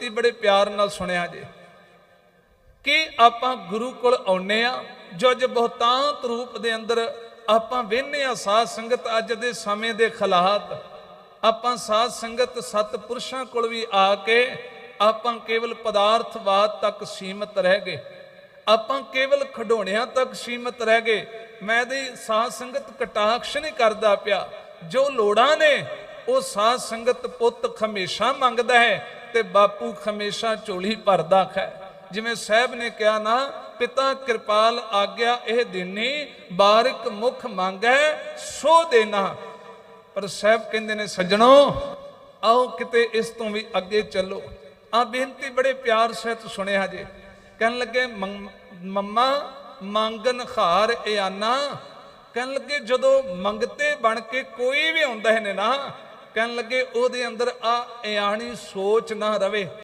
ਤੇ ਬੜੇ ਪਿਆਰ ਨਾਲ ਸੁਣਿਆ ਜੇ। ਕਿ ਆਪਾਂ ਗੁਰੂ ਕੋਲ ਆਉਨੇ ਆ, ਜੁਜ ਬਹੁਤਾਂਤ ਰੂਪ ਦੇ ਅੰਦਰ ਆਪਾਂ ਵੇਖਨੇ ਆ ਸਾਧ ਸੰਗਤ ਅੱਜ ਦੇ ਸਮੇਂ ਦੇ ਹਾਲਾਤ ਆਪਾਂ ਸਾਧ ਸੰਗਤ ਸਤਪੁਰਸ਼ਾਂ ਕੋਲ ਵੀ ਆ ਕੇ ਆਪਾਂ ਕੇਵਲ ਪਦਾਰਥਵਾਦ ਤੱਕ ਸੀਮਤ ਰਹਿ ਗਏ। ਆਪਾਂ ਕੇਵਲ ਖਡੋਣਿਆਂ ਤੱਕ ਸੀਮਤ ਰਹਿ ਗਏ। ਮੈਂ ਦੀ ਸਾਧ ਸੰਗਤ ਕਟਾਕਸ਼ ਨਹੀਂ ਕਰਦਾ ਪਿਆ। ਜੋ ਲੋੜਾਂ ਨੇ, ਉਹ ਸਾਧ ਸੰਗਤ ਪੁੱਤ ਹਮੇਸ਼ਾ ਮੰਗਦਾ ਹੈ। ਤੇ ਬਾਪੂ ਹਮੇਸ਼ਾ ਝੋਲੀ ਭਰਦਾ ਹੈ ਜਿਵੇਂ ਸਾਹਿਬ ਨੇ ਕਿਹਾ ਨਾ, ਪਿਤਾ ਕਿਰਪਾਲ ਆਗਿਆ, ਇਹ ਦਿਨੀ ਬਾਰਿਕ ਮੁਖ ਮੰਗੈ, ਸੋ ਦੇਣਾ ਪਰ ਸਾਹਿਬ ਕਹਿੰਦੇ ਨੇ, ਸੱਜਣੋ, ਆਓ ਕਿਤੇ ਇਸ ਤੋਂ ਵੀ ਅੱਗੇ ਚੱਲੋ। ਆ ਬੇਨਤੀ ਬੜੇ ਪਿਆਰ ਸਹਿਤ ਸੁਣਿਆ ਜੇ। ਕਹਿਣ ਲੱਗੇ, ਮੰਗ- ਮੰਮਾ, ਮੰਗਨ ਖਾਰ ਇਆਨਾ। ਕਹਿਣ ਲੱਗੇ, ਜਦੋਂ ਮੰਗਤੇ ਬਣ ਕੇ ਕੋਈ ਵੀ ਆਉਂਦਾ ਹੈ ਨਾ ਕਹਿਣ ਲੱਗੇ ਉਹਦੇ ਅੰਦਰ ਆ ਇਆਣੀ ਸੋਚ ਨਾ ਰਵੇ।